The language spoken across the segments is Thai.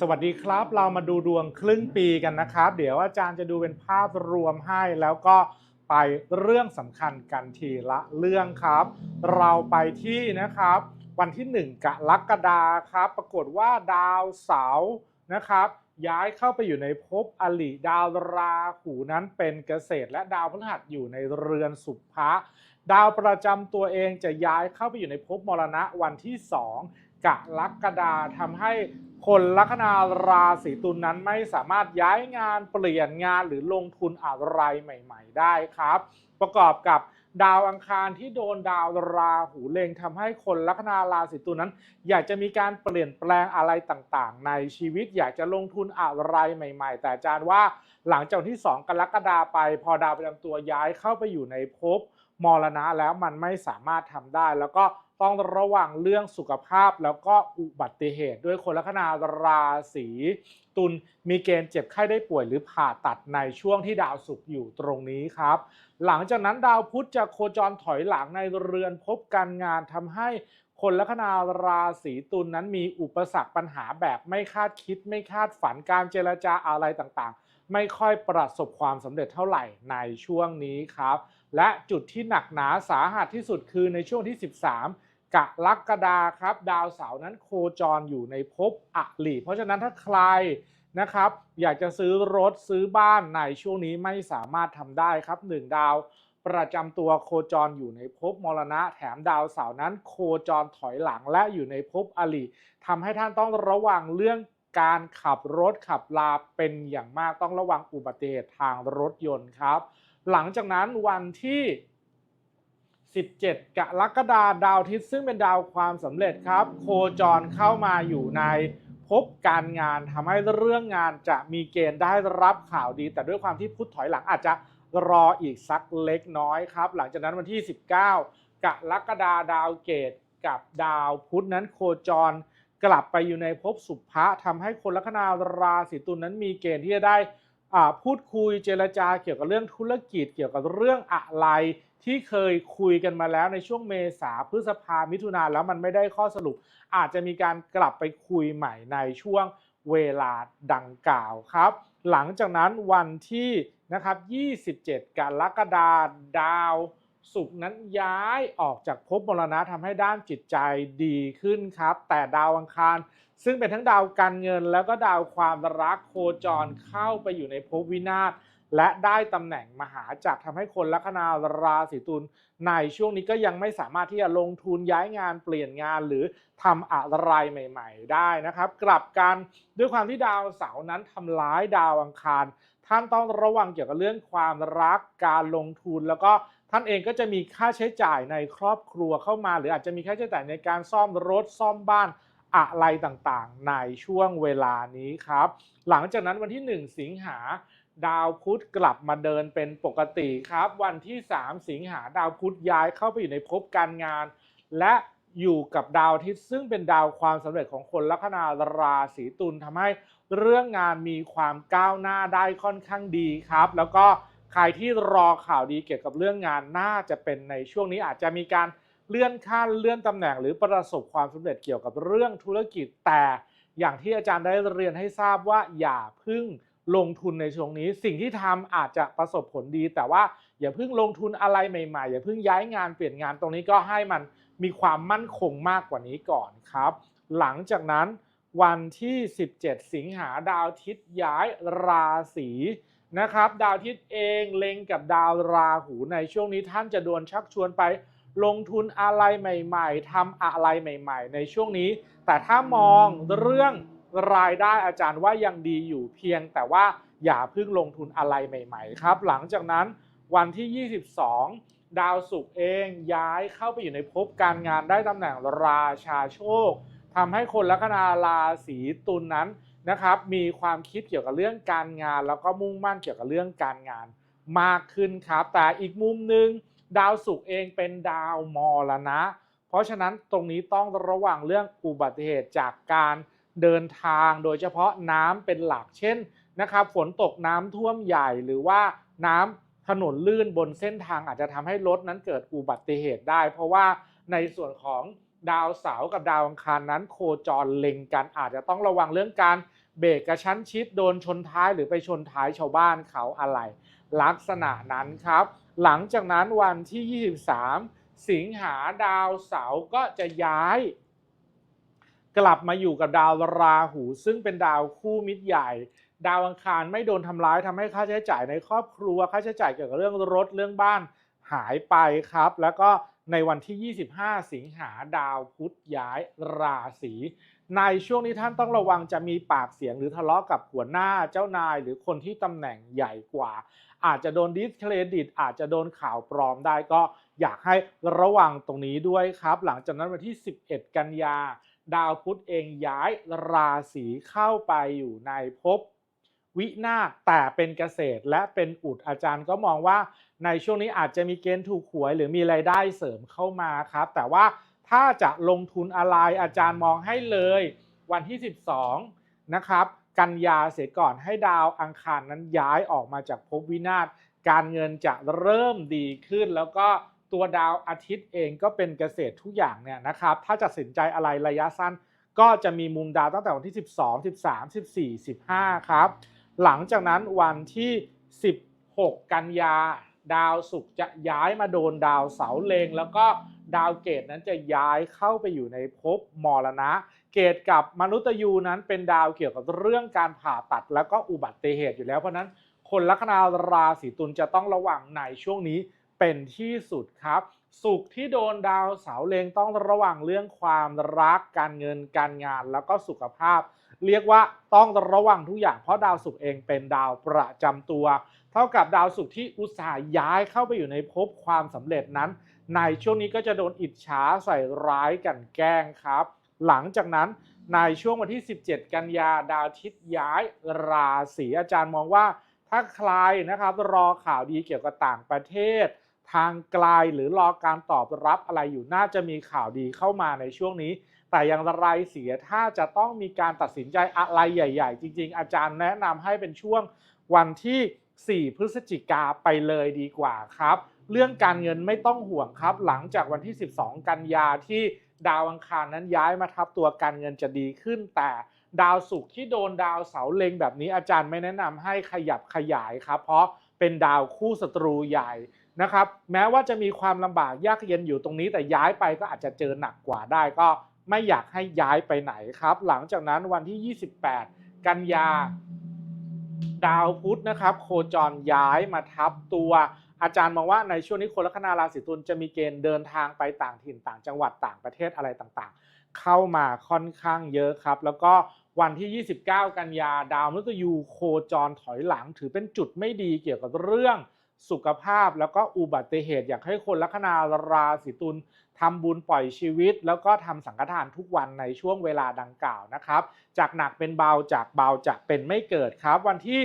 สวัสดีครับ เรามาดูดวงครึ่งปีกันนะครับ เดี๋ยวอาจารย์จะดูเป็นภาพรวมให้แล้วก็ไปเรื่องสำคัญกันทีละเรื่องครับ เราไปที่นะครับ วันที่ 1กรกฎาครับ ปรากฏว่าดาวเสาร์นะครับ ย้ายเข้าไปอยู่ในภพอลิดาวราหูนั้นเป็นเกษตร และดาวพฤหัสอยู่ในเรือนสุภะดาวประจำตัวเองจะย้ายเข้าไปอยู่ในภพมรณะวันที่ 2 กรกฎาทำให้คนลัคนาราศีตุลนั้นไม่สามารถย้ายงานเปลี่ยนงานหรือลงทุนอะไรใหม่ ๆ ได้ครับ ประกอบกับดาวอังคารที่โดนดาวราหูเล็งทำให้คนลัคนาราศีตุลนั้น อยากจะมีการเปลี่ยนแปลงอะไรต่างๆ ในชีวิตอยากจะลงทุนอะไรใหม่ ๆ แต่อาจารย์ว่าหลังจากที่ 2 กรกฎาไป พอดาวประจำตัวย้ายเข้าไปอยู่ในภพมรณะแล้วมันไม่สามารถทำได้ แล้วก็ ต้องระวังเรื่องสุขภาพแล้วก็อุบัติเหตุ ด้วยคนลัคนาราศีตุลมีเกณฑ์เจ็บไข้ได้ป่วยหรือผ่าตัดในช่วงที่ดาวศุกร์อยู่ตรงนี้ครับ หลังจากนั้นดาวพุธจะโคจรถอยหลังในเรือนพบการงานทำให้คนลัคนาราศีตุลนนั้นมีอุปสรรคปัญหาแบบไม่คาดคิด ไม่คาดฝันการเจรจาอะไรต่างๆ ไม่ค่อยประสบความสำเร็จเท่าไหร่ในช่วงนี้ครับ และจุดที่หนักหนาสาหัสที่สุดคือในช่วงที่ 13 กรกฎาครับ ดาวเสาร์นั้นโคจรอยู่ในภพอลีเพราะฉะนั้นถ้าใครนะครับ อยากจะซื้อรถซื้อบ้านในช่วงนี้ไม่สามารถทำได้ครับหนึ่งดาวประจำตัวโคจรอยู่ในภพมรณะ แถมดาวเสาร์นั้นโคจรถอยหลังและอยู่ในภพอลีทำให้ท่านต้องระวังเรื่องการขับรถขับลาเป็นอย่างมากต้องระวังอุบัติเหตุทางรถยนต์ครับ หลังจากนั้นวันที่ 17 กรกฎาดาวอาทิตย์ซึ่งเป็นดาวความสำเร็จครับ โคจรเข้ามาอยู่ในภพการงานทำให้เรื่องงานจะมีเกณฑ์ได้รับข่าวดี แต่ด้วยความที่พุทธถอยหลังอาจจะรออีกสักเล็กน้อยครับ หลังจากนั้นวันที่ 19 กรกฎาดาวเกตกับดาวพุธนั้นโคจรกลับไปอยู่ในภพสุภะทำให้คนลัคนาราศีตุลนั้นมีเกณฑ์ที่จะได้พูดคุยเจรจาเกี่ยวกับเรื่องธุรกิจเกี่ยวกับเรื่องอะไร ที่เคยคุยกันมาแล้วในช่วงเมษาพฤษภามิถุนาแล้วมันไม่ได้ข้อสรุป อาจจะมีการกลับไปคุยใหม่ในช่วงเวลาดังกล่าวครับ หลังจากนั้นวันที่นะครับ 27 กรกฎาดาวศุกร์นั้นย้ายออกจากภพมรณะทำให้ด้านจิตใจดีขึ้นครับ แต่ดาวอังคาร ซึ่งเป็นทั้งดาวการเงินแล้วก็ดาวความรักโคจรเข้าไปอยู่ในภพวินาศ และได้ตำแหน่งมหาจักรทำให้คนลัคนาราศีตุลในช่วงนี้ก็ยังไม่สามารถที่จะลงทุนย้ายงานเปลี่ยนงานหรือทำอะไรใหม่ ๆ ได้นะครับ กลับกันด้วยความที่ดาวเสาร์นั้นทำร้ายดาวอังคาร ท่านต้องระวังเกี่ยวกับเรื่องความรักการลงทุนแล้วก็ท่านเองก็จะมีค่าใช้จ่ายในครอบครัวเข้ามา หรืออาจจะมีค่าใช้จ่ายในการซ่อมรถซ่อมบ้านอะไรต่างๆ ในช่วงเวลานี้ครับ หลังจากนั้นวันที่ 1 สิงหา ดาวพุธกลับมาเดินเป็นปกติครับ วันที่ 3 สิงหาดาวพุธย้ายเข้าไปอยู่ในภพการงาน และอยู่กับดาวอาทิตย์ซึ่งเป็นดาวความสำเร็จของคนลัคนาราศีตุลทำให้เรื่องงานมีความก้าวหน้าได้ค่อนข้างดีครับ แล้วก็ใครที่รอข่าวดีเกี่ยวกับเรื่องงานน่าจะเป็นในช่วงนี้อาจจะมีการเลื่อนขั้นเลื่อนตำแหน่ง หรือประสบความสำเร็จเกี่ยวกับเรื่องธุรกิจแต่ อย่างที่อาจารย์ได้เรียนให้ทราบว่าอย่าพึ่ง ลงทุนในช่วงนี้ สิ่งที่ทำอาจจะประสบผลดี แต่ว่าอย่าเพิ่งลงทุนอะไรใหม่ๆ อย่าเพิ่งย้ายงานเปลี่ยนงานตรงนี้ก็ให้มันมีความมั่นคงมากกว่านี้ก่อนครับ หลังจากนั้นวันที่ 17 สิงหาดาวอาทิตย้ายราศีนะครับ ดาวอาทิตย์เองเล็งกับดาวราหูในช่วงนี้ท่านจะโดนชักชวนไปลงทุนอะไรใหม่ ๆทำอะไรใหม่ ๆ ในช่วงนี้ แต่ถ้ามองเรื่อง รายได้อาจารย์ว่ายังดีอยู่เพียง แต่ว่าอย่าเพิ่งลงทุนอะไรใหม่ๆครับ หลังจากนั้นวันที่ 22 ดาวศุกร์เองย้ายเข้าไปอยู่ในภพการงานได้ตำแหน่งราชาโชคทำให้คนลัคนาราศีตุลนนั้นนะครับ มีความคิดเกี่ยวกับเรื่องการงาน แล้วก็มุ่งมั่นเกี่ยวกับเรื่องการงานมากขึ้นครับ แต่อีกมุมหนึ่งดาวศุกร์เองเป็นดาวมรณะ เพราะฉะนั้นตรงนี้ต้องระวังเรื่องอุบัติเหตุจากการ เดินทางโดยเฉพาะน้ำเป็นหลักเช่นนะครับฝนตกน้ำท่วมใหญ่หรือว่าน้ำถนนลื่นบนเส้นทางอาจจะทำให้รถนั้นเกิดอุบัติเหตุได้ เพราะว่าในส่วนของดาวเสาร์กับดาวอังคารนั้นโคจรเล็งกันอาจจะต้องระวังเรื่องการเบรกกระชั้นชิดโดนชนท้ายหรือไปชนท้ายชาวบ้านเขาอะไร ลักษณะนั้นครับ หลังจากนั้นวันที่ 23 สิงหาดาวเสาร์ก็จะย้าย กลับมาอยู่กับดาวราหู ซึ่งเป็นดาวคู่มิตรใหญ่ ดาวอังคารไม่โดนทำร้ายทำให้ค่าใช้จ่ายในครอบครัวค่าใช้จ่ายเกี่ยวกับเรื่องรถเรื่องบ้านหายไปครับ แล้วก็ในวันที่ 25 สิงหาดาวพุธย้ายราศีในช่วงนี้ท่านต้องระวังจะมีปากเสียงหรือทะเลาะกับหัวหน้าเจ้านาย หรือคนที่ตำแหน่งใหญ่กว่า อาจจะโดนดิสเครดิต อาจจะโดนข่าวปลอมได้ก็อยากให้ระวังตรงนี้ด้วยครับ หลังจากนั้นวันที่ 11 กันยา ดาวพุธเองย้ายราศีเข้าไปอยู่ในภพวินาศแต่เป็นเกษตรและเป็นอุดอาจารย์ก็มองว่าในช่วงนี้อาจจะมีเกณฑ์ถูกหวย หรือมีรายได้เสริมเข้ามาครับ แต่ว่าถ้าจะลงทุนอะไรอาจารย์มองให้เลยวันที่ 12 นะครับ กันยาเสียก่อนให้ดาวอังคารนั้นย้ายออกมาจากภพวินาศการเงินจะเริ่มดีขึ้นแล้วก็ ตัวดาวอาทิตย์เองก็เป็นเกษตรทุกอย่างเนี่ยนะครับถ้าจะสินใจอะไรระยะสั้น ก็จะมีมุมดาวตั้งแต่วันที่ 12 13 14 15 ครับ หลังจากนั้นวันที่ 16 กันยาดาวศุกร์จะย้ายมาโดนดาวเสาเลงแล้วก็ดาวเกตนั้นจะย้ายเข้าไปอยู่ในภพมรณะ เกตกับมนุษย์ยูนั้นเป็นดาวเกี่ยวกับเรื่องการผ่าตัดแล้วก็อุบัติเหตุอยู่แล้วเพราะนั้นคนลัคนาราศีตุลจะต้องระวังในช่วงนี้ เป็นที่สุดครับ สุขที่โดนดาวเสาเลงต้องระวังเรื่องความรักการเงินการงาน แล้วก็สุขภาพ เรียกว่าต้องระวังทุกอย่างเพราะดาวศุกร์เองเป็นดาวประจำตัว เท่ากับดาวศุกร์ที่อุตส่าห์ย้ายเข้าไปอยู่ในภพความสำเร็จนั้น ในช่วงนี้ก็จะโดนอิจฉาใส่ร้ายกันแกล้งครับ หลังจากนั้นในช่วงวันที่ 17 กันยาดาวทิตย์ย้ายราศีอาจารย์มองว่าถ้าใครนะครับรอข่าวดีเกี่ยวกับต่างประเทศ ทางไกลหรือรอการตอบรับอะไรอยู่น่าจะมีข่าวดีเข้ามาในช่วงนี้ แต่อย่างไรเสียถ้าจะต้องมีการตัดสินใจอะไรใหญ่ ๆ จริง ๆ อาจารย์แนะนำให้เป็นช่วงวันที่ 4 พฤศจิกาไปเลยดีกว่าครับ เรื่องการเงินไม่ต้องห่วงครับ หลังจากวันที่ 12 กันยาที่ดาวอังคารนั้นย้ายมาทับตัวการเงินจะดีขึ้น แต่ดาวศุกร์ที่โดนดาวเสาเล็งแบบนี้อาจารย์ไม่แนะนำให้ขยับขยายครับ เพราะเป็นดาวคู่ศัตรูใหญ่ นะครับแม้ว่าจะมีความลำบากยากเย็นอยู่ตรงนี้แต่ย้ายไปก็อาจจะเจอหนักกว่าได้ก็ไม่อยากให้ย้ายไปไหนครับ หลังจากนั้นวันที่ 28 กันยาดาวพุธนะครับ โคจรย้ายมาทับตัวอาจารย์มองว่าในช่วงนี้คนลัคนาราศีตุลจะมีเกณฑ์เดินทางไปต่างถิ่นต่างจังหวัดต่างประเทศอะไรต่างๆ เข้ามาค่อนข้างเยอะครับ แล้วก็วันที่ 29 กันยาดาวมฤตยูโคจรถอยหลังถือเป็นจุดไม่ดีเกี่ยวกับเรื่อง สุขภาพแล้วก็อุบัติเหตุ อยากให้คนลัคนาราศีตุลทำบุญปล่อยชีวิต แล้วก็ทำสังฆทานทุกวันในช่วงเวลาดังกล่าวนะครับ จากหนักเป็นเบาจากเบาจะเป็นไม่เกิดครับ วันที่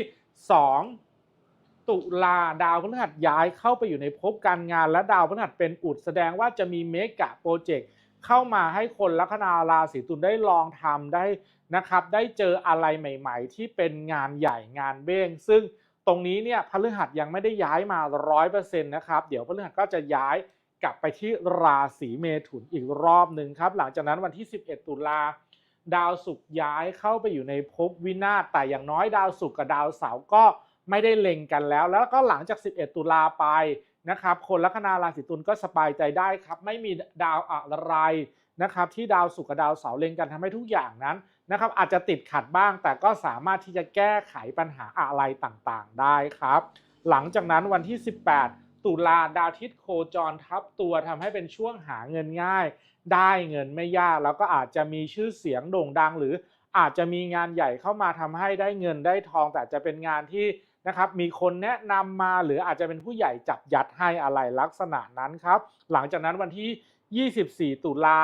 2 ตุลาดาวพฤหัสย้ายเข้าไปอยู่ในภพการงาน และดาวพฤหัสเป็นอุดแสดงว่าจะมีเมกะโปรเจกต์เข้ามาให้คนลัคนาราศีตุลได้ลองทำได้นะครับ ได้เจออะไรใหม่ ๆ ที่เป็นงานใหญ่งานเบ้งซึ่ง ตรงนี้เนี่ยพฤหัสยังไม่ได้ย้ายมา100%นะครับ เดี๋ยวพฤหัสก็จะย้ายกลับไปที่ราศีเมถุนอีกรอบหนึ่งครับ หลังจากนั้นวันที่ 11 ตุลาดาวศุกร์ย้ายเข้าไปอยู่ในภพวินาศแต่อย่างน้อยดาวศุกร์กับดาวเสาร์ก็ไม่ได้เล็งกันแล้ว แล้วก็หลังจาก 11 ตุลาไปนะครับ คนลัคนาราศีตุลก็สบายใจได้ครับ ไม่มีดาวอะไรนะครับ ที่ดาวศุกร์กับดาวเสาร์เล็งกันทำให้ทุกอย่างนั้น นะครับอาจจะติดขัดบ้าง แต่ก็สามารถที่จะแก้ไขปัญหาอะไรต่างๆ ได้ครับ หลังจากนั้นวันที่ 18 ตุลาดาวอาทิตย์โคจรทับตัวทำให้เป็นช่วงหาเงินง่าย ได้เงินไม่ยากแล้วก็อาจจะมีชื่อเสียงโด่งดัง หรืออาจจะมีงานใหญ่เข้ามาทำให้ได้เงินได้ทอง แต่จะเป็นงานที่นะครับมีคนแนะนำมาหรืออาจจะเป็นผู้ใหญ่จับยัดให้อะไรลักษณะนั้นครับ หลังจากนั้นวันที่ 24 ตุลา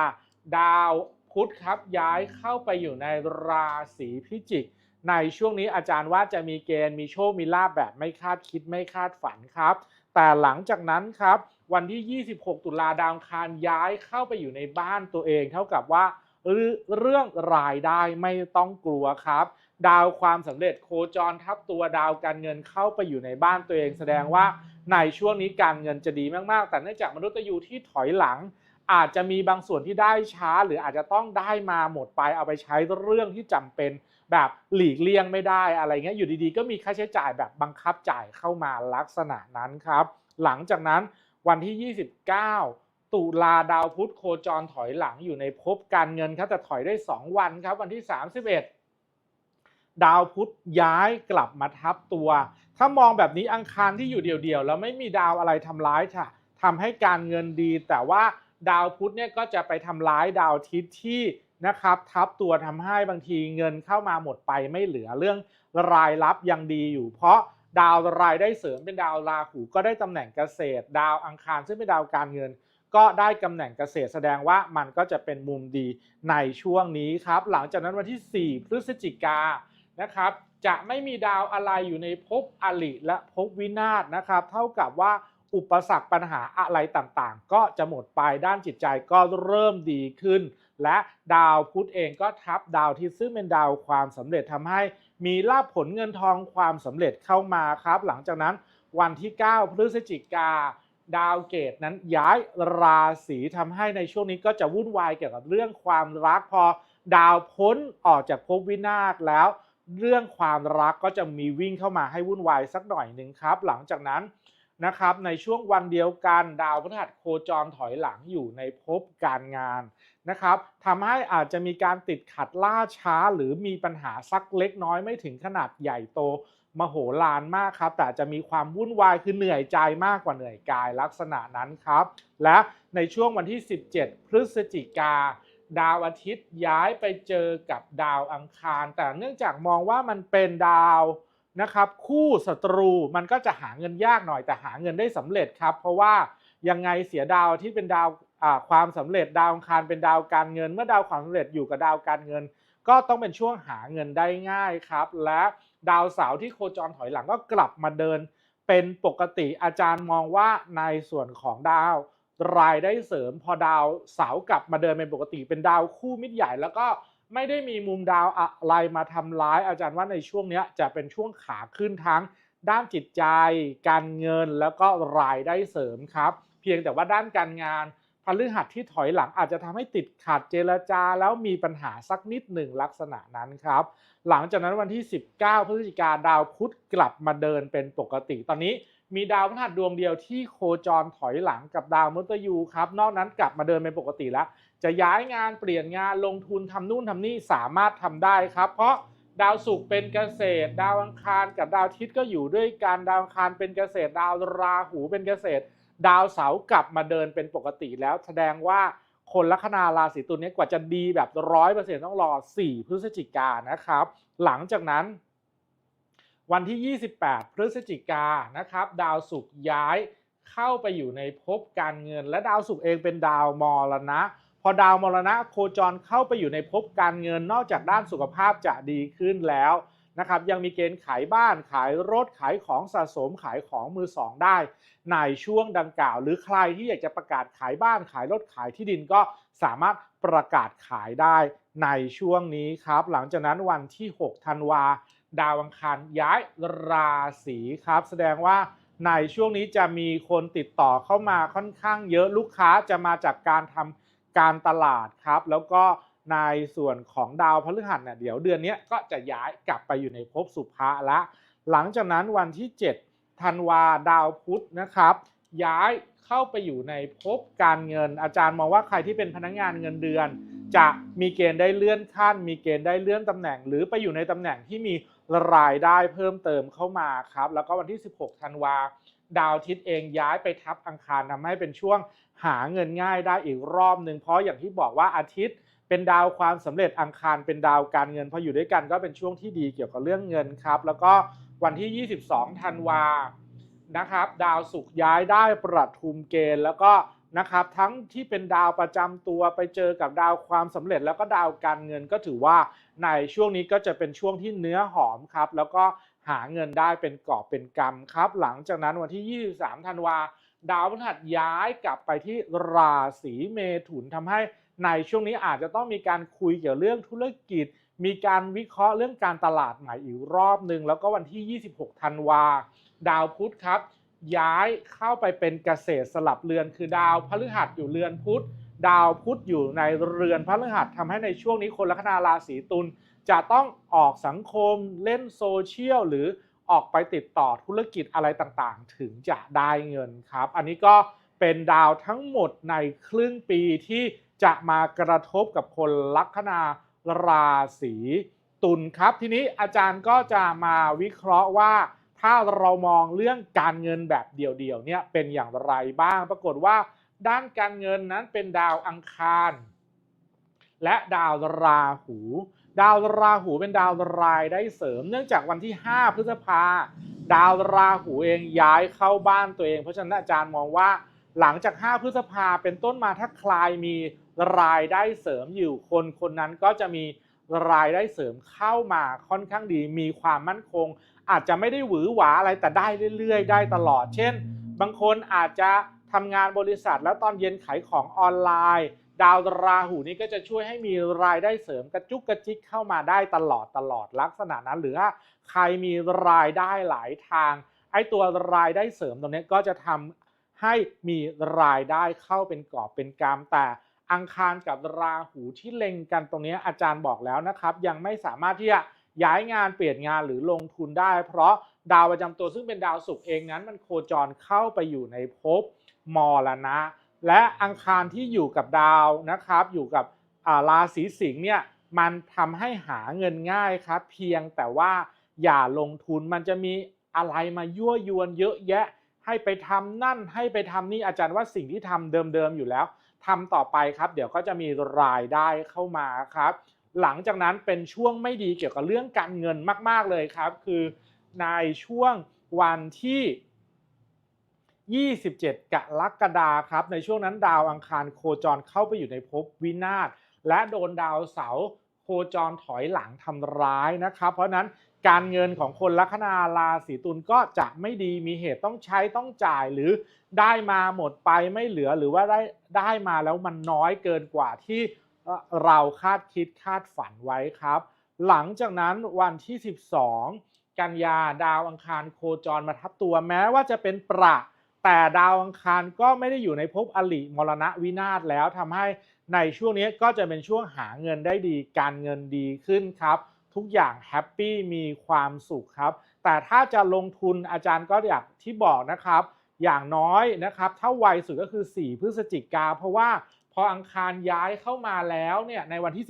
ดาว พุธครับย้ายเข้าไปอยู่ในราศีพิจิก ในช่วงนี้อาจารย์ว่าจะมีเกณฑ์มีโชคมีลาบแบบไม่คาดคิดไม่คาดฝันครับ แต่หลังจากนั้นครับ วันที่ 26 ตุลาดาวคารย้ายเข้าไปอยู่ในบ้านตัวเอง เท่ากับว่าเรื่องรายได้ไม่ต้องกลัวครับ ดาวความสำเร็จโคจรทับตัวดาวการเงินเข้าไปอยู่ในบ้านตัวเอง แสดงว่าในช่วงนี้การเงินจะดีมากๆ แต่เนื่องจากมนุษย์ยูที่ถอยหลัง อาจจะมีบางส่วนที่ได้ช้า หรืออาจจะต้องได้มาหมดไปเอาไปใช้เรื่องที่จำเป็นแบบหลีกเลี่ยงไม่ได้อะไรเงี้ยอยู่ดีๆ ก็มีค่าใช้จ่ายแบบบังคับจ่ายเข้ามาลักษณะนั้นครับ หลังจากนั้นวันที่ 29 ตุลาดาวพุธโคจรถอยหลังอยู่ในภพการเงินครับแต่ถอยได้ 2 วันครับ วันที่ 31 ดาวพุธย้ายกลับมาทับตัว ถ้ามองแบบนี้อังคารที่อยู่เดี่ยวๆแล้วไม่มีดาวอะไรทำร้ายค่ะทำให้การเงินดีแต่ว่า ดาวพุธเนี่ยก็จะไปทำร้ายดาวทิตย์ที่นะครับทับตัวทำให้บางทีเงินเข้ามาหมดไปไม่เหลือเรื่องรายรับยังดีอยู่ เพราะดาวรายได้เสริมเป็นดาวราหูก็ได้ตำแหน่งเกษตร ดาวอังคารซึ่งเป็นดาวการเงิน ก็ได้ตำแหน่งเกษตรแสดงว่ามันก็จะเป็นมุมดีในช่วงนี้ครับ หลังจากนั้นวันที่ 4 พฤศจิกานะครับจะไม่มีดาวอะไรอยู่ในภพอลิและภพวินาศนะครับ เท่ากับว่า อุปสรรคปัญหาอะไรต่างๆ ก็จะหมดไปด้านจิตใจก็เริ่มดีขึ้น และดาวพุธเองก็ทับดาวที่ซึ่งเป็นดาวความสำเร็จทำให้มีลาภผลเงินทองความสำเร็จเข้ามาครับ หลังจากนั้นวันที่ 9 พฤศจิกาดาวเกตนั้นย้ายราศีทำให้ในช่วงนี้ก็จะวุ่นวายเกี่ยวกับเรื่องความรักพอ ดาวพ้นออกจากภพวินาศแล้ว เรื่องความรักก็จะมีวิ่งเข้ามาให้วุ่นวายสักหน่อยหนึ่งครับ หลังจากนั้น นะครับในช่วงวันเดียวกันดาวพฤหัสโคจรถอยหลังอยู่ในภพการงานนะครับทำให้อาจจะมีการติดขัดล่าช้า หรือมีปัญหาสักเล็กน้อยไม่ถึงขนาดใหญ่โตมโหฬารมากครับ แต่จะมีความวุ่นวายคือเหนื่อยใจมากกว่าเหนื่อยกายลักษณะนั้นครับ และในช่วงวันที่ 17 พฤศจิกา ดาวอาทิตย์ย้ายไปเจอกับดาวอังคาร แต่เนื่องจากมองว่ามันเป็นดาว นะครับคู่ศัตรูมันก็จะหาเงินยากหน่อยแต่หาเงินได้สำเร็จครับ เพราะว่ายังไงเสียดาวที่เป็นดาวความสำเร็จดาวอังคารเป็นดาวการเงิน เมื่อดาวความสำเร็จอยู่กับดาวการเงิน ก็ต้องเป็นช่วงหาเงินได้ง่ายครับ และดาวเสาร์ที่โคจรถอยหลังก็กลับมาเดิน เป็นปกติอาจารย์มองว่าในส่วนของดาวรายได้เสริม พอดาวเสาร์กลับมาเดินเป็นปกติ เป็นดาวคู่มิตรใหญ่แล้วก็ ไม่ได้มีมุมดาวอะไรมาทำร้าย อาจารย์ว่าในช่วงนี้จะเป็นช่วงขาขึ้นทั้งด้านจิตใจ การเงินแล้วก็รายได้เสริมครับ เพียงแต่ว่าด้านการงานพฤหัสที่ถอยหลังอาจจะทำให้ติดขัดเจรจา แล้วมีปัญหาสักนิดหนึ่งลักษณะนั้นครับ หลังจากนั้นวันที่ 19 พฤศจิกาดาวพุธกลับมาเดินเป็นปกติ ตอนนี้มีดาวพฤหัสดวงเดียวที่โคจรถอยหลังกับดาวมฤตยูครับ นอกนั้นกลับมาเดินเป็นปกติแล้ว จะย้ายงานเปลี่ยนงานลงทุนทำนู่นทำนี่สามารถทำได้ครับ เพราะดาวศุกร์เป็นเกษตร ดาวอังคารกับดาวอาทิตย์ก็อยู่ด้วยกันดาวอังคารเป็นเกษตร ดาวราหูเป็นเกษตร ดาวเสาร์กลับมาเดินเป็นปกติแล้ว แสดงว่าคนลัคนาราศีตุลนี้กว่าจะดีแบบร้อยเปอร์เซ็นต์ต้องรอ 4 พฤศจิกานะครับ หลังจากนั้น วันที่ 28 พฤศจิกานะครับ ดาวศุกร์ย้ายเข้าไปอยู่ในภพการเงิน และดาวศุกร์เองเป็นดาวมรณะ พอดาวมรณะโคจรเข้าไปอยู่ในภพการเงินนอกจากด้านสุขภาพจะดีขึ้นแล้วนะครับยังมีเกณฑ์ขายบ้านขายรถขายของสะสมขายของมือสองได้ ในช่วงดังกล่าว หรือใครที่อยากจะประกาศขายบ้านขายรถขายที่ดินก็สามารถประกาศขายได้ในช่วงนี้ครับ หลังจากนั้นวันที่ 6 ธันวา ดาวอังคารย้ายราศีครับ แสดงว่าในช่วงนี้จะมีคนติดต่อเข้ามาค่อนข้างเยอะลูกค้าจะมาจากการทำ การตลาดครับ แล้วก็ในส่วนของดาวพฤหัสเนี่ยเดี๋ยวเดือนนี้ก็จะย้ายกลับไปอยู่ในภพสุภะละ หลังจากนั้นวันที่ 7 ธันวาดาวพุธนะครับ ย้ายเข้าไปอยู่ในภพการเงิน อาจารย์มองว่าใครที่เป็นพนักงานเงินเดือน จะมีเกณฑ์ได้เลื่อนขั้น มีเกณฑ์ได้เลื่อนตำแหน่ง หรือไปอยู่ในตำแหน่งที่มีรายได้เพิ่มเติมเข้ามาครับ แล้วก็วันที่ 16 ธันวา ดาวอาทิตย์เองย้ายไปทับอังคารทำให้เป็นช่วงหาเงินง่ายได้อีกรอบหนึ่งเพราะอย่างที่บอกว่าอาทิตย์เป็นดาวความสำเร็จอังคารเป็นดาวการเงินพออยู่ด้วยกันก็เป็นช่วงที่ดีเกี่ยวกับเรื่องเงินครับ แล้วก็วันที่ 22 ธันวานะครับ ดาวศุกร์ย้ายได้ประทุมเกณฑ์ แล้วก็นะครับทั้งที่เป็นดาวประจำตัวไปเจอกับดาวความสำเร็จ แล้วก็ดาวการเงินก็ถือว่าในช่วงนี้ก็จะเป็นช่วงที่เนื้อหอมครับ แล้วก็ หาเงินได้เป็นกอบเป็นกำครับ หลังจากนั้นวันที่ 23 ธันวาดาวพฤหัสย้ายกลับไปที่ราศีเมถุนทำให้ในช่วงนี้อาจจะต้องมีการคุยเกี่ยวเรื่องธุรกิจ มีการวิเคราะห์เรื่องการตลาดใหม่อีกรอบหนึ่งแล้วก็วันที่ 26 ธันวา ดาวพุธครับ ย้ายเข้าไปเป็นเกษตรสลับเรือนคือดาวพฤหัสอยู่เรือนพุธดาวพุธอยู่ในเรือนพฤหัสทำให้ในช่วงนี้คนลัคนาราศีตุล จะต้องออกสังคมเล่นโซเชียลหรือออกไปติดต่อธุรกิจอะไรต่างๆ ถึงจะได้เงินครับ อันนี้ก็เป็นดาวทั้งหมดในครึ่งปีที่จะมากระทบกับคนลัคนาราศีตุลครับ ทีนี้อาจารย์ก็จะมาวิเคราะห์ว่า ถ้าเรามองเรื่องการเงินแบบเดี่ยวๆเนี่ยเป็นอย่างไรบ้าง ปรากฏว่า ด้านการเงินนั้นเป็นดาวอังคาร และดาวราหู ดาวราหูเป็นดาวรายได้เสริม เนื่องจากวันที่ 5 พฤษภา ดาวราหูเองย้ายเข้าบ้านตัวเอง เพราะฉะนั้นอาจารย์มองว่า หลังจาก 5 พฤษภาเป็นต้นมาถ้าใครมีรายได้เสริมอยู่คนคนนั้นก็จะมีรายได้เสริมเข้ามาค่อนข้างดี มีความมั่นคง อาจจะไม่ได้หวือหวาอะไรแต่ได้เรื่อยๆ ได้ตลอด เช่น บางคนอาจจะทำงานบริษัทแล้วตอนเย็นขายของออนไลน์ ดาวราหูนี่ก็จะช่วยให้มีรายได้เสริมกระจุกกระจิกเข้ามาได้ตลอดตลอดลักษณะนั้น หรือว่าใครมีรายได้หลายทาง ไอ้ตัวรายได้เสริมตรงนี้ก็จะทำให้มีรายได้เข้าเป็นกอบเป็นกำแต่อังคารกับราหูที่เล็งกันตรงนี้อาจารย์บอกแล้วนะครับ ยังไม่สามารถที่จะย้ายงานเปลี่ยนงานหรือลงทุนได้ เพราะดาวประจำตัวซึ่งเป็นดาวศุกร์เองนั้นมันโคจรเข้าไปอยู่ในภพมรณะ และอังคารที่อยู่กับดาวนะครับอยู่กับราศีสิงห์เนี่ยมันทำให้หาเงินง่ายครับ เพียงแต่ว่าอย่าลงทุนมันจะมีอะไรมายั่วยวนเยอะแยะ ให้ไปทำนั่นให้ไปทำนี่อาจารย์ว่าสิ่งที่ทำเดิมๆอยู่แล้วทำต่อไปครับ เดี๋ยวก็จะมีรายได้เข้ามาครับ หลังจากนั้นเป็นช่วงไม่ดีเกี่ยวกับเรื่องการเงินมาก ๆเลยครับ คือในช่วงวันที่ 27 กรกฎาคมครับ ในช่วงนั้นดาวอังคารโคจรเข้าไปอยู่ในภพวินาศและโดนดาวเสาร์โคจรถอยหลังทำร้ายนะครับ เพราะฉะนั้นการเงินของคนลัคนาราศีตุลก็จะไม่ดีมีเหตุต้องใช้ต้องจ่ายหรือได้มาหมดไปไม่เหลือหรือว่าได้ได้มาแล้วมันน้อยเกินกว่าที่เราคาดคิดคาดฝันไว้ครับ หลังจากนั้นวันที่ 12 กันยาดาวอังคารโคจรมาทับตัวแม้ว่าจะเป็นประ แต่ดาวอังคารก็ไม่ได้อยู่ในภพอลิมรณะวินาศแล้วทำให้ในช่วงนี้ก็จะเป็นช่วงหาเงินได้ดี การเงินดีขึ้นครับ ทุกอย่างแฮปปี้มีความสุขครับ แต่ถ้าจะลงทุนอาจารย์ก็อยากที่บอกนะครับ อย่างน้อยนะครับถ้าไวสุดก็คือ 4 พฤศจิกา เพราะว่าพออังคารย้ายเข้ามาแล้วเนี่ยในวันที่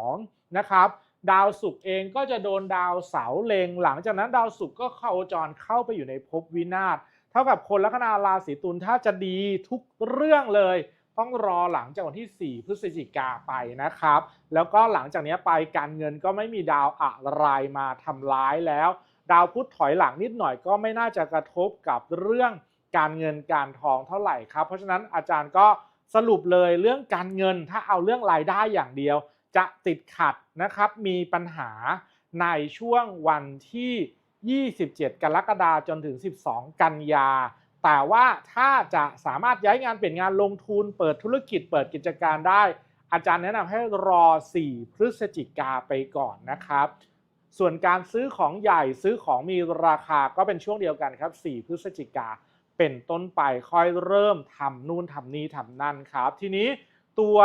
12 นะครับดาวศุกร์เองก็จะโดนดาวเสาเลงหลังจากนั้นดาวศุกร์ก็เข้าจรเข้าไปอยู่ในภพวินาศ เท่ากับคนลัคนาราศีตุลถ้าจะดีทุกเรื่องเลย ต้องรอหลังจากวันที่ 4 พฤศจิกาไปนะครับ แล้วก็หลังจากนี้ไปการเงินก็ไม่มีดาวอะไรมาทำร้ายแล้ว ดาวพุธถอยหลังนิดหน่อยก็ไม่น่าจะกระทบกับเรื่องการเงินการทองเท่าไหร่ครับ เพราะฉะนั้นอาจารย์ก็สรุปเลยเรื่องการเงินถ้าเอาเรื่องรายได้อย่างเดียว จะติดขัดนะครับมีปัญหาในช่วงวันที่ 27 กรกฎาคมจนถึง 12 กันยา แต่ว่าถ้าจะสามารถย้ายงานเปลี่ยนงานลงทุนเปิดธุรกิจเปิดกิจการได้ อาจารย์แนะนำให้รอ 4 พฤศจิกาไปก่อนนะครับ ส่วนการซื้อของใหญ่ซื้อของมีราคาก็เป็นช่วงเดียวกันครับ 4 พฤศจิกาเป็นต้นไปค่อยเริ่มทำนู่นทำนี่ทำนั่นครับ ทีนี้ตัว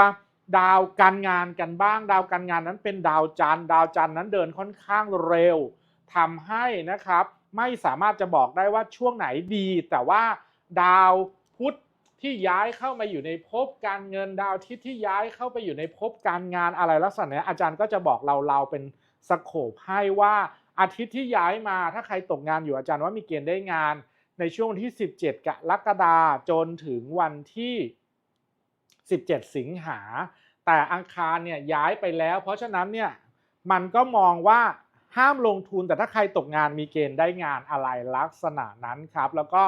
ดาวการงานกันบ้าง ดาวการงานนั้นเป็นดาวจันทร์ดาวจันทร์นั้นเดินค่อนข้างเร็ว ทำให้นะครับไม่สามารถจะบอกได้ว่าช่วงไหนดี แต่ว่าดาวพุธที่ย้ายเข้ามาอยู่ในภพการเงินดาวอาทิตย์ที่ย้ายเข้าไปอยู่ในภพการงานอะไรลักษณะนี้อาจารย์ก็จะบอกเราเราเป็นสโคปให้ว่าอาทิตย์ที่ย้ายมาถ้าใครตกงานอยู่อาจารย์ว่ามีเกณฑ์ได้งานในช่วงที่ 17 กรกฎาจนถึงวันที่ 17 สิงหา แต่อังคารเนี่ยย้ายไปแล้ว เพราะฉะนั้นเนี่ยมันก็มองว่า ห้ามลงทุนแต่ถ้าใครตกงานมีเกณฑ์ได้งานอะไรลักษณะนั้นครับ แล้วก็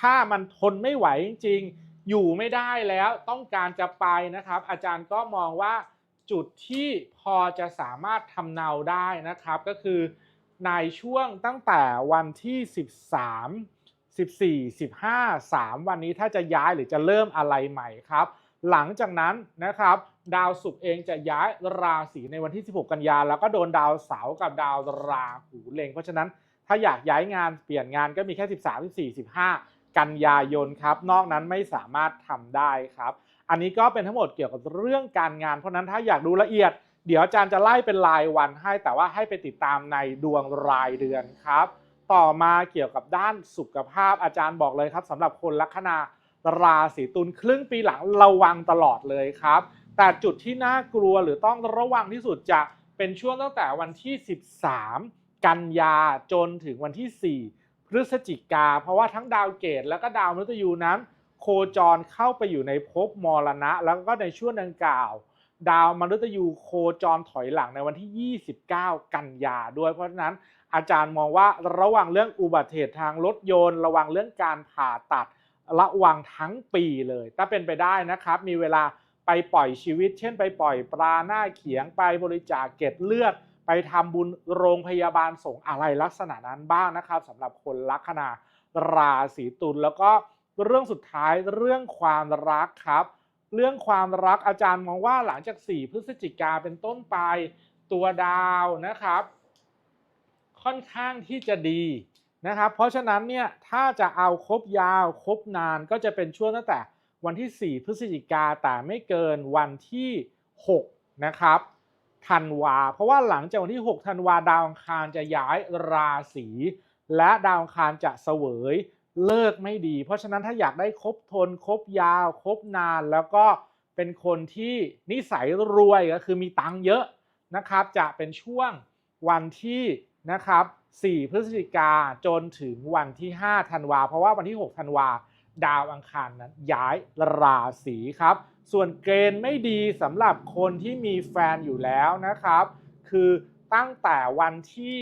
ถ้ามันทนไม่ไหวจริงๆอยู่ไม่ได้แล้วต้องการจะไปนะครับ อาจารย์ก็มองว่าจุดที่พอจะสามารถทำเนาได้นะครับ ก็คือในช่วงตั้งแต่วันที่ 13 14 15 3 วันนี้ถ้าจะย้ายหรือจะเริ่มอะไรใหม่ครับ หลังจากนั้นนะครับ ดาวศุกร์เองจะย้ายราศีในวันที่ 16 กันยาแล้วก็โดนดาวเสาร์กับดาวราหูเล็งเพราะฉะนั้นถ้าอยากย้ายงานเปลี่ยนงานก็มีแค่ 13 14 15 กันยายนครับ นอกนั้นไม่สามารถทำได้ครับ อันนี้ก็เป็นทั้งหมดเกี่ยวกับเรื่องการงาน เพราะฉะนั้นถ้าอยากดูละเอียด เดี๋ยวอาจารย์จะไล่เป็นรายวันให้ แต่ว่าให้ไปติดตามในดวงรายเดือนครับ ต่อมาเกี่ยวกับด้านสุขภาพอาจารย์บอกเลยครับสำหรับคนลัคนาราศีตุลครึ่งปีหลังระวังตลอดเลยครับ แต่จุดที่น่ากลัวหรือต้องระวังที่สุดจะเป็นช่วงตั้งแต่วันที่ 13 กันยาจนถึงวันที่ 4 พฤศจิกา เพราะว่าทั้งดาวเกตแล้วก็ดาวมฤตยูนั้น โคจรเข้าไปอยู่ในภพมรณะ แล้วก็ในช่วงดังกล่าว ดาวมฤตยูโคจรถอยหลังในวันที่ 29 กันยาด้วย เพราะฉะนั้นอาจารย์มองว่าระวังเรื่องอุบัติเหตุทางรถยนต์ ระวังเรื่องการผ่าตัด ระวังทั้งปีเลย ถ้าเป็นไปได้นะครับ มีเวลา ไปปล่อยชีวิต เช่น ไปปล่อยปลาหน้าเขียงไปบริจาคเกล็ดเลือด ไปทำบุญโรงพยาบาลสงอะไรลักษณะนั้นบ้างนะครับสำหรับคนลัคนาราศีตุลแล้วก็เรื่องสุดท้ายเรื่องความรักครับ เรื่องความรักอาจารย์มองว่าหลังจาก 4 พฤศจิกาเป็นต้นไปตัวดาวนะครับ ค่อนข้างที่จะดีนะครับ เพราะฉะนั้นเนี่ยถ้าจะเอาครบยาวครบนานก็จะเป็นช่วงตั้งแต่ วันที่ 4 พฤศจิกาแต่ไม่เกินวันที่ 6 นะครับธันวา เพราะว่าหลังจากวันที่ 6 ธันวาดาวอังคารจะย้ายราศีและดาวอังคารจะเสวยเลิกไม่ดี เพราะฉะนั้นถ้าอยากได้ครบทนครบยาว ครบนาน แล้วก็เป็นคนที่นิสัยรวยก็คือมีตังค์เยอะนะครับ จะเป็นช่วงวันที่นะครับ 4 พฤศจิกาจนถึงวันที่ 5 ธันวา เพราะว่าวันที่ 6 ธันวา ดาวอังคารนั้นย้ายราศีครับ ส่วนเกณฑ์ไม่ดีสำหรับคนที่มีแฟนอยู่แล้วนะครับ คือตั้งแต่วันที่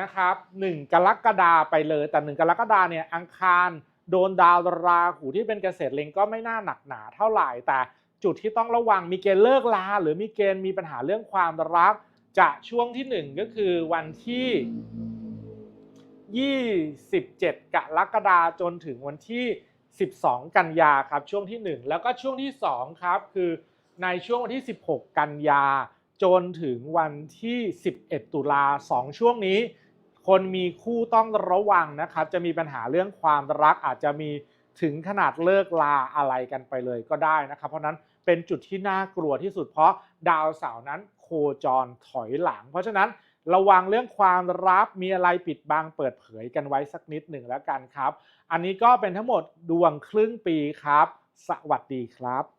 นะครับ1กรกฎาไปเลยแต่1กรกฎาเนี่ยอังคารโดนดาวราหูที่เป็นเกษตรเล็งก็ไม่น่าหนักหนาเท่าไหร่ แต่จุดที่ต้องระวังมีเกณฑ์เลิกลาหรือมีเกณฑ์มีปัญหาเรื่องความรัก จะช่วงที่ 1 ก็คือวันที่ 27 กรกฎาจนถึงวันที่ 12 กันยาครับช่วงที่ 1 แล้วก็ช่วงที่ 2 ครับ คือในช่วงวันที่ 16 กันยา จนถึงวันที่ 11 ตุลา2ช่วงนี้ คนมีคู่ต้องระวังนะครับ จะมีปัญหาเรื่องความรักอาจจะมีถึงขนาดเลิกลาอะไรกันไปเลยก็ได้นะครับ เพราะนั้นเป็นจุดที่น่ากลัวที่สุดเพราะดาวเสาร์นั้นโคจรถอยหลัง เพราะฉะนั้น ระวังเรื่องความรับมีอะไรปิดบังเปิดเผยกันไว้สักนิดหนึ่งแล้วกันครับ อันนี้ก็เป็นทั้งหมดดวงครึ่งปีครับ สวัสดีครับ